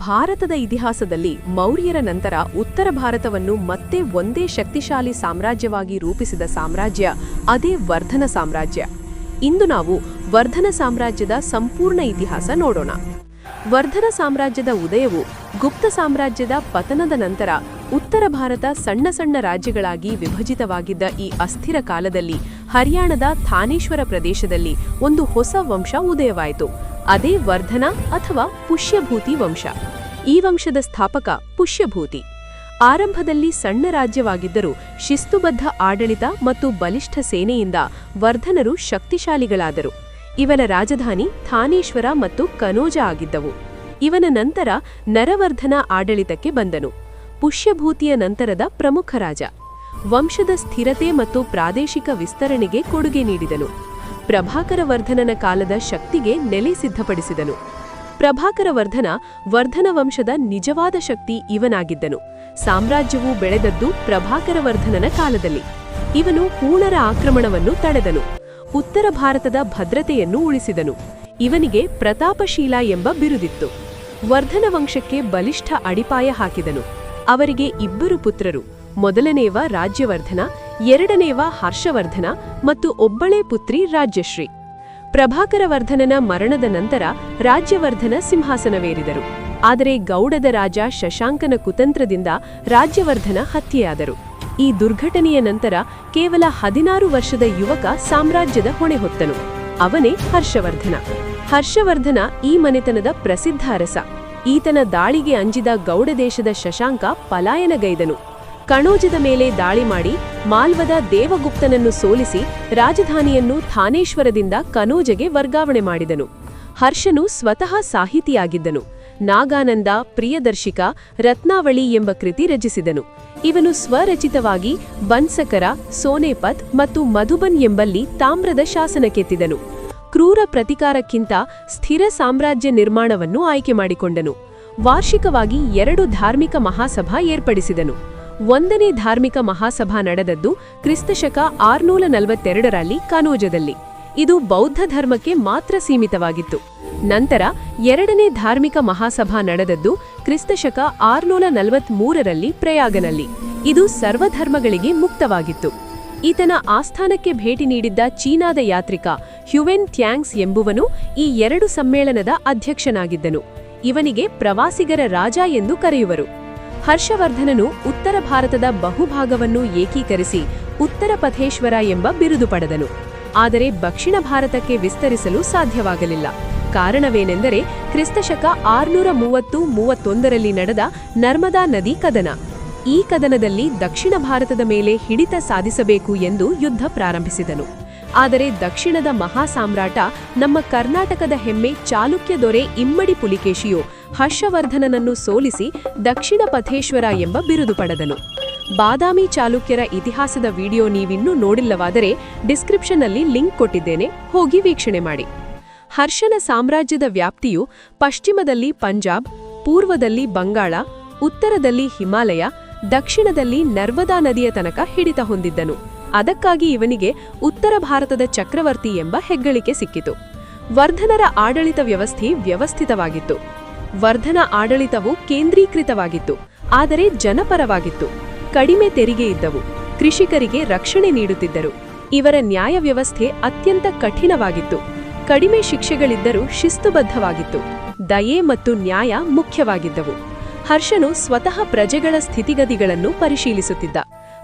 ಭಾರತದ ಇತಿಹಾಸದಲ್ಲಿ ಮೌರ್ಯರ ನಂತರ ಉತ್ತರ ಭಾರತವನ್ನು ಮತ್ತೆ ಒಂದೇ ಶಕ್ತಿಶಾಲಿ ಸಾಮ್ರಾಜ್ಯವಾಗಿ ರೂಪಿಸಿದ ಸಾಮ್ರಾಜ್ಯ, ಅದೇ ವರ್ಧನ ಸಾಮ್ರಾಜ್ಯ. ಇಂದು ನಾವು ವರ್ಧನ ಸಾಮ್ರಾಜ್ಯದ ಸಂಪೂರ್ಣ ಇತಿಹಾಸ ನೋಡೋಣ. ವರ್ಧನ ಸಾಮ್ರಾಜ್ಯದ ಉದಯವು ಗುಪ್ತ ಸಾಮ್ರಾಜ್ಯದ ಪತನದ ನಂತರ ಉತ್ತರ ಭಾರತ ಸಣ್ಣ ಸಣ್ಣ ರಾಜ್ಯಗಳಾಗಿ ವಿಭಜಿತವಾಗಿದ್ದ ಈ ಅಸ್ಥಿರ ಕಾಲದಲ್ಲಿ ಹರಿಯಾಣದ ಥಾನೇಶ್ವರ ಪ್ರದೇಶದಲ್ಲಿ ಒಂದು ಹೊಸ ವಂಶ ಉದಯವಾಯಿತು. ಅದೇ ವರ್ಧನ ಅಥವಾ ಪುಷ್ಯಭೂತಿ ವಂಶ. ಈ ವಂಶದ ಸ್ಥಾಪಕ ಪುಷ್ಯಭೂತಿ. ಆರಂಭದಲ್ಲಿ ಸಣ್ಣ ರಾಜ್ಯವಾಗಿದ್ದರೂ ಶಿಸ್ತುಬದ್ಧ ಆಡಳಿತ ಮತ್ತು ಬಲಿಷ್ಠ ಸೇನೆಯಿಂದ ವರ್ಧನರು ಶಕ್ತಿಶಾಲಿಗಳಾದರು. ಇವನ ರಾಜಧಾನಿ ಥಾನೇಶ್ವರ ಮತ್ತು ಕನೋಜ ಆಗಿದ್ದವು. ಇವನ ನಂತರ ನರವರ್ಧನ ಆಡಳಿತಕ್ಕೆ ಬಂದನು. ಪುಷ್ಯಭೂತಿಯ ನಂತರದ ಪ್ರಮುಖ ರಾಜ. ವಂಶದ ಸ್ಥಿರತೆ ಮತ್ತು ಪ್ರಾದೇಶಿಕ ವಿಸ್ತರಣೆಗೆ ಕೊಡುಗೆ ನೀಡಿದನು. ಪ್ರಭಾಕರವರ್ಧನನ ಕಾಲದ ಶಕ್ತಿಗೆ ನೆಲೆ ಸಿದ್ಧಪಡಿಸಿದನು. ಪ್ರಭಾಕರವರ್ಧನ ವರ್ಧನ ವಂಶದ ನಿಜವಾದ ಶಕ್ತಿ ಇವನಾಗಿದ್ದನು. ಸಾಮ್ರಾಜ್ಯವು ಬೆಳೆದದ್ದು ಪ್ರಭಾಕರವರ್ಧನನ ಕಾಲದಲ್ಲಿ. ಇವನು ಹೂಣರ ಆಕ್ರಮಣವನ್ನು ತಡೆದನು. ಉತ್ತರ ಭಾರತದ ಭದ್ರತೆಯನ್ನು ಉಳಿಸಿದನು. ಇವನಿಗೆ ಪ್ರತಾಪಶೀಲ ಎಂಬ ಬಿರುದಿತ್ತು. ವರ್ಧನ ವಂಶಕ್ಕೆ ಬಲಿಷ್ಠ ಅಡಿಪಾಯ ಹಾಕಿದನು. ಅವರಿಗೆ ಇಬ್ಬರು ಪುತ್ರರು. ಮೊದಲನೇವ ರಾಜ್ಯವರ್ಧನ, ಎರಡನೇವ ಹರ್ಷವರ್ಧನ ಮತ್ತು ಒಬ್ಬಳೇ ಪುತ್ರಿ ರಾಜ್ಯಶ್ರೀ. ಪ್ರಭಾಕರವರ್ಧನನ ಮರಣದ ನಂತರ ರಾಜ್ಯವರ್ಧನ ಸಿಂಹಾಸನವೇರಿದರು. ಆದರೆ ಗೌಡದ ರಾಜ ಶಶಾಂಕನ ಕುತಂತ್ರದಿಂದ ರಾಜ್ಯವರ್ಧನ ಹತ್ಯೆಯಾದರು. ಈ ದುರ್ಘಟನೆಯ ನಂತರ ಕೇವಲ ಹದಿನಾರು ವರ್ಷದ ಯುವಕ ಸಾಮ್ರಾಜ್ಯದ ಹೊಣೆ ಹೊತ್ತನು. ಅವನೇ ಹರ್ಷವರ್ಧನ. ಹರ್ಷವರ್ಧನ ಈ ಮನೆತನದ ಪ್ರಸಿದ್ಧ ಅರಸ. ಈತನ ದಾಳಿಗೆ ಅಂಜಿದ ಗೌಡ ದೇಶದ ಶಶಾಂಕ ಪಲಾಯನಗೈದನು. ಕಣೋಜದ ಮೇಲೆ ದಾಳಿ ಮಾಡಿ ಮಾಲ್ವದ ದೇವಗುಪ್ತನನ್ನು ಸೋಲಿಸಿ ರಾಜಧಾನಿಯನ್ನು ಥಾನೇಶ್ವರದಿಂದ ಕನೋಜಗೆ ವರ್ಗಾವಣೆ ಮಾಡಿದನು. ಹರ್ಷನು ಸ್ವತಃ ಸಾಹಿತಿಯಾಗಿದ್ದನು. ನಾಗಾನಂದ, ಪ್ರಿಯದರ್ಶಿಕ, ರತ್ನಾವಳಿ ಎಂಬ ಕೃತಿ ರಚಿಸಿದನು. ಇವನು ಸ್ವರಚಿತವಾಗಿ ಬನ್ಸಕರ, ಸೋನೆಪತ್ ಮತ್ತು ಮಧುಬನ್ ಎಂಬಲ್ಲಿ ತಾಮ್ರದ ಶಾಸನ ಕೆತ್ತಿದನು ಕ್ರೂರ ಪ್ರತಿಕಾರಕ್ಕಿಂತ ಸ್ಥಿರ ಸಾಮ್ರಾಜ್ಯ ನಿರ್ಮಾಣವನ್ನು ಆಯ್ಕೆ ಮಾಡಿಕೊಂಡನು. ವಾರ್ಷಿಕವಾಗಿ ಎರಡು ಧಾರ್ಮಿಕ ಮಹಾಸಭಾ ಏರ್ಪಡಿಸಿದನು. ಒಂದನೇ ಧಾರ್ಮಿಕ ಮಹಾಸಭಾ ನಡೆದದ್ದು ಕ್ರಿಸ್ತಶಕ ಆರುನೂರ ನಲವತ್ತೆರಡರಲ್ಲಿ ಕನೋಜದಲ್ಲಿ. ಇದು ಬೌದ್ಧ ಧರ್ಮಕ್ಕೆ ಮಾತ್ರ ಸೀಮಿತವಾಗಿತ್ತು. ನಂತರ ಎರಡನೇ ಧಾರ್ಮಿಕ ಮಹಾಸಭಾ ನಡೆದದ್ದು ಕ್ರಿಸ್ತಶಕ ಆರುನೂರ ನಲವತ್ಮೂರರಲ್ಲಿ ಪ್ರಯಾಗನಲ್ಲಿ. ಇದು ಸರ್ವಧರ್ಮಗಳಿಗೆ ಮುಕ್ತವಾಗಿತ್ತು. ಈತನ ಆಸ್ಥಾನಕ್ಕೆ ಭೇಟಿ ನೀಡಿದ್ದ ಚೀನಾದ ಯಾತ್ರಿಕ ಹ್ಯುವೆನ್ ಥ್ಯಾಂಗ್ಸ್ ಎಂಬುವನು ಈ ಎರಡು ಸಮ್ಮೇಳನದ ಅಧ್ಯಕ್ಷನಾಗಿದ್ದನು. ಇವನಿಗೆ ಪ್ರವಾಸಿಗರ ರಾಜ ಎಂದು ಕರೆಯುವರು. ಹರ್ಷವರ್ಧನನು ಉತ್ತರ ಭಾರತದ ಬಹುಭಾಗವನ್ನು ಏಕೀಕರಿಸಿ ಉತ್ತರ ಪಥೇಶ್ವರ ಎಂಬ ಬಿರುದು ಪಡೆದನು. ಆದರೆ ದಕ್ಷಿಣ ಭಾರತಕ್ಕೆ ವಿಸ್ತರಿಸಲು ಸಾಧ್ಯವಾಗಲಿಲ್ಲ. ಕಾರಣವೇನೆಂದರೆ ಕ್ರಿಸ್ತಶಕ ಆರುನೂರ ಮೂವತ್ತು ಮೂವತ್ತೊಂದರಲ್ಲಿ ನಡೆದ ನರ್ಮದಾ ನದಿ ಕದನ. ಈ ಕದನದಲ್ಲಿ ದಕ್ಷಿಣ ಭಾರತದ ಮೇಲೆ ಹಿಡಿತ ಸಾಧಿಸಬೇಕು ಎಂದು ಯುದ್ಧ ಪ್ರಾರಂಭಿಸಿದನು. ಆದರೆ ದಕ್ಷಿಣದ ಮಹಾಸಾಮ್ರಾಟ ನಮ್ಮ ಕರ್ನಾಟಕದ ಹೆಮ್ಮೆ ಚಾಲುಕ್ಯ ದೊರೆ ಇಮ್ಮಡಿ ಪುಲಿಕೇಶಿಯು ಹರ್ಷವರ್ಧನನನ್ನು ಸೋಲಿಸಿ ದಕ್ಷಿಣ ಪಥೇಶ್ವರ ಎಂಬ ಬಿರುದು ಪಡೆದನು. ಬಾದಾಮಿ ಚಾಲುಕ್ಯರ ಇತಿಹಾಸದ ವಿಡಿಯೋ ನೀವಿನ್ನೂ ನೋಡಿಲ್ಲವಾದರೆ ಡಿಸ್ಕ್ರಿಪ್ಷನ್ನಲ್ಲಿ ಲಿಂಕ್ ಕೊಟ್ಟಿದ್ದೇನೆ, ಹೋಗಿ ವೀಕ್ಷಣೆ ಮಾಡಿ. ಹರ್ಷನ ಸಾಮ್ರಾಜ್ಯದ ವ್ಯಾಪ್ತಿಯು ಪಶ್ಚಿಮದಲ್ಲಿ ಪಂಜಾಬ್, ಪೂರ್ವದಲ್ಲಿ ಬಂಗಾಳ, ಉತ್ತರದಲ್ಲಿ ಹಿಮಾಲಯ ದಕ್ಷಿಣದಲ್ಲಿ ನರ್ಮದಾ ನದಿಯ ತನಕ ಹಿಡಿತ ಹೊಂದಿದ್ದನು. ಅದಕ್ಕಾಗಿ ಇವನಿಗೆ ಉತ್ತರ ಭಾರತದ ಚಕ್ರವರ್ತಿ ಎಂಬ ಹೆಗ್ಗಳಿಕೆ ಸಿಕ್ಕಿತು. ವರ್ಧನರ ಆಡಳಿತ ವ್ಯವಸ್ಥೆ ವ್ಯವಸ್ಥಿತವಾಗಿತ್ತು. ವರ್ಧನ ಆಡಳಿತವು ಕೇಂದ್ರೀಕೃತವಾಗಿತ್ತು, ಆದರೆ ಜನಪರವಾಗಿತ್ತು. ಕಡಿಮೆ ತೆರಿಗೆ ಇದ್ದವು. ಕೃಷಿಕರಿಗೆ ರಕ್ಷಣೆ ನೀಡುತ್ತಿದ್ದರು. ಇವರ ನ್ಯಾಯ ವ್ಯವಸ್ಥೆ ಅತ್ಯಂತ ಕಠಿಣವಾಗಿತ್ತು. ಕಡಿಮೆ ಶಿಕ್ಷೆಗಳಿದ್ದರೂ ಶಿಸ್ತುಬದ್ಧವಾಗಿತ್ತು. ದಯೆ ಮತ್ತು ನ್ಯಾಯ ಮುಖ್ಯವಾಗಿದ್ದವು. ಹರ್ಷನು ಸ್ವತಃ ಪ್ರಜೆಗಳ ಸ್ಥಿತಿಗತಿಗಳನ್ನು ಪರಿಶೀಲಿಸುತ್ತಿದ್ದ.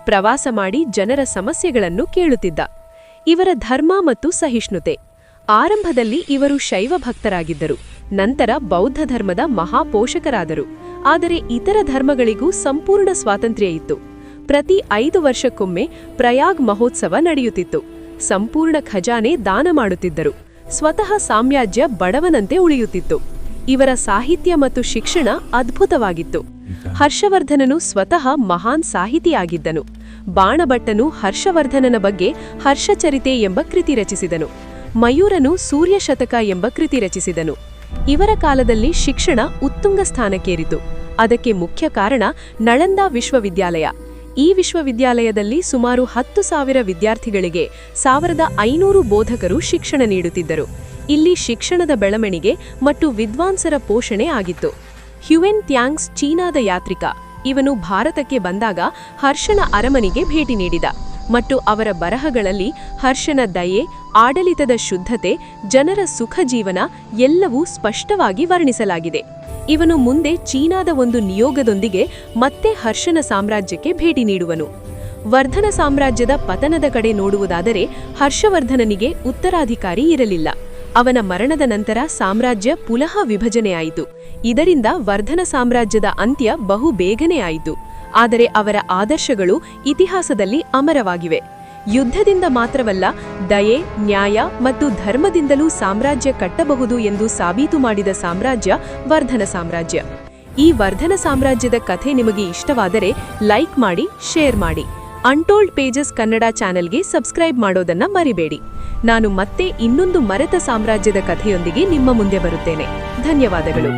ಪ್ರವಾಸ ಮಾಡಿ ಜನರ ಸಮಸ್ಯೆಗಳನ್ನು ಕೇಳುತ್ತಿದ್ದ. ಇವರ ಧರ್ಮ ಮತ್ತು ಸಹಿಷ್ಣುತೆ. ಆರಂಭದಲ್ಲಿ ಇವರು ಶೈವ ಭಕ್ತರಾಗಿದ್ದರು ನಂತರ ಬೌದ್ಧ ಧರ್ಮದ ಮಹಾಪೋಷಕರಾದರು. ಆದರೆ ಇತರ ಧರ್ಮಗಳಿಗೂ ಸಂಪೂರ್ಣ ಸ್ವಾತಂತ್ರ್ಯ ಇತ್ತು. ಪ್ರತಿ ಐದು ವರ್ಷಕ್ಕೊಮ್ಮೆ ಪ್ರಯಾಗ್ ಮಹೋತ್ಸವ ನಡೆಯುತ್ತಿತ್ತು. ಸಂಪೂರ್ಣ ಖಜಾನೆ ದಾನ ಮಾಡುತ್ತಿದ್ದರು. ಸ್ವತಃ ಸಾಮ್ರಾಜ್ಯ ಬಡವನಂತೆ ಉಳಿಯುತ್ತಿತ್ತು. ಇವರ ಸಾಹಿತ್ಯ ಮತ್ತು ಶಿಕ್ಷಣ ಅದ್ಭುತವಾಗಿತ್ತು. ಹರ್ಷವರ್ಧನನು ಸ್ವತಃ ಮಹಾನ್ ಸಾಹಿತಿಯಾಗಿದ್ದನು. ಬಾಣಭಟ್ಟನು ಹರ್ಷವರ್ಧನನ ಬಗ್ಗೆ ಹರ್ಷಚರಿತೆ ಎಂಬ ಕೃತಿ ರಚಿಸಿದನು. ಮಯೂರನು ಸೂರ್ಯಶತಕ ಎಂಬ ಕೃತಿ ರಚಿಸಿದನು. ಇವರ ಕಾಲದಲ್ಲಿ ಶಿಕ್ಷಣ ಉತ್ತುಂಗ ಸ್ಥಾನಕ್ಕೇರಿತು. ಅದಕ್ಕೆ ಮುಖ್ಯ ಕಾರಣ ನಳಂದ ವಿಶ್ವವಿದ್ಯಾಲಯ. ಈ ವಿಶ್ವವಿದ್ಯಾಲಯದಲ್ಲಿ ಸುಮಾರು ಹತ್ತು ಸಾವಿರ ವಿದ್ಯಾರ್ಥಿಗಳಿಗೆ ಸಾವಿರದ ಐನೂರು ಬೋಧಕರು ಶಿಕ್ಷಣ ನೀಡುತ್ತಿದ್ದರು. ಇಲ್ಲಿ ಶಿಕ್ಷಣದ ಬೆಳವಣಿಗೆ ಮತ್ತು ವಿದ್ವಾಂಸರ ಪೋಷಣೆ ಆಗಿತ್ತು. ಹ್ಯುವೆನ್ ತ್ಯಾಂಗ್ಸ್ ಚೀನಾದ ಯಾತ್ರಿಕ. ಇವನು ಭಾರತಕ್ಕೆ ಬಂದಾಗ ಹರ್ಷನ ಅರಮನೆಗೆ ಭೇಟಿ ನೀಡಿದ. ಮತ್ತು ಅವರ ಬರಹಗಳಲ್ಲಿ ಹರ್ಷನ ದಯೆ, ಆಡಳಿತದ ಶುದ್ಧತೆ, ಜನರ ಸುಖ ಜೀವನ ಎಲ್ಲವೂ ಸ್ಪಷ್ಟವಾಗಿ ವರ್ಣಿಸಲಾಗಿದೆ. ಇವನು ಮುಂದೆ ಚೀನಾದ ಒಂದು ನಿಯೋಗದೊಂದಿಗೆ ಮತ್ತೆ ಹರ್ಷನ ಸಾಮ್ರಾಜ್ಯಕ್ಕೆ ಭೇಟಿ ನೀಡುವನು. ವರ್ಧನ ಸಾಮ್ರಾಜ್ಯದ ಪತನದ ಕಡೆ ನೋಡುವುದಾದರೆ ಹರ್ಷವರ್ಧನನಿಗೆ ಉತ್ತರಾಧಿಕಾರಿ ಇರಲಿಲ್ಲ. ಅವನ ಮರಣದ ನಂತರ ಸಾಮ್ರಾಜ್ಯ ಪುನಃ ವಿಭಜನೆಯಾಯಿತು. ಇದರಿಂದ ವರ್ಧನ ಸಾಮ್ರಾಜ್ಯದ ಅಂತ್ಯ ಬಹು ಬೇಗನೆ ಆಯಿತು. ಆದರೆ ಅವರ ಆದರ್ಶಗಳು ಇತಿಹಾಸದಲ್ಲಿ ಅಮರವಾಗಿವೆ. ಯುದ್ಧದಿಂದ ಮಾತ್ರವಲ್ಲ, ದಯೆ, ನ್ಯಾಯ ಮತ್ತು ಧರ್ಮದಿಂದಲೂ ಸಾಮ್ರಾಜ್ಯ ಕಟ್ಟಬಹುದು ಎಂದು ಸಾಬೀತು ಮಾಡಿದ ಸಾಮ್ರಾಜ್ಯ ವರ್ಧನ ಸಾಮ್ರಾಜ್ಯ. ಈ ವರ್ಧನ ಸಾಮ್ರಾಜ್ಯದ ಕಥೆ ನಿಮಗೆ ಇಷ್ಟವಾದರೆ ಲೈಕ್ ಮಾಡಿ, ಶೇರ್ ಮಾಡಿ. ಅನ್ಟೋಲ್ಡ್ ಪೇಜಸ್ ಕನ್ನಡ ಚಾನೆಲ್ಗೆ ಸಬ್ಸ್ಕ್ರೈಬ್ ಮಾಡೋದನ್ನ ಮರಿಬೇಡಿ. ನಾನು ಮತ್ತೆ ಇನ್ನೊಂದು ಮರೆತ ಸಾಮ್ರಾಜ್ಯದ ಕಥೆಯೊಂದಿಗೆ ನಿಮ್ಮ ಮುಂದೆ ಬರುತ್ತೇನೆ. ಧನ್ಯವಾದಗಳು.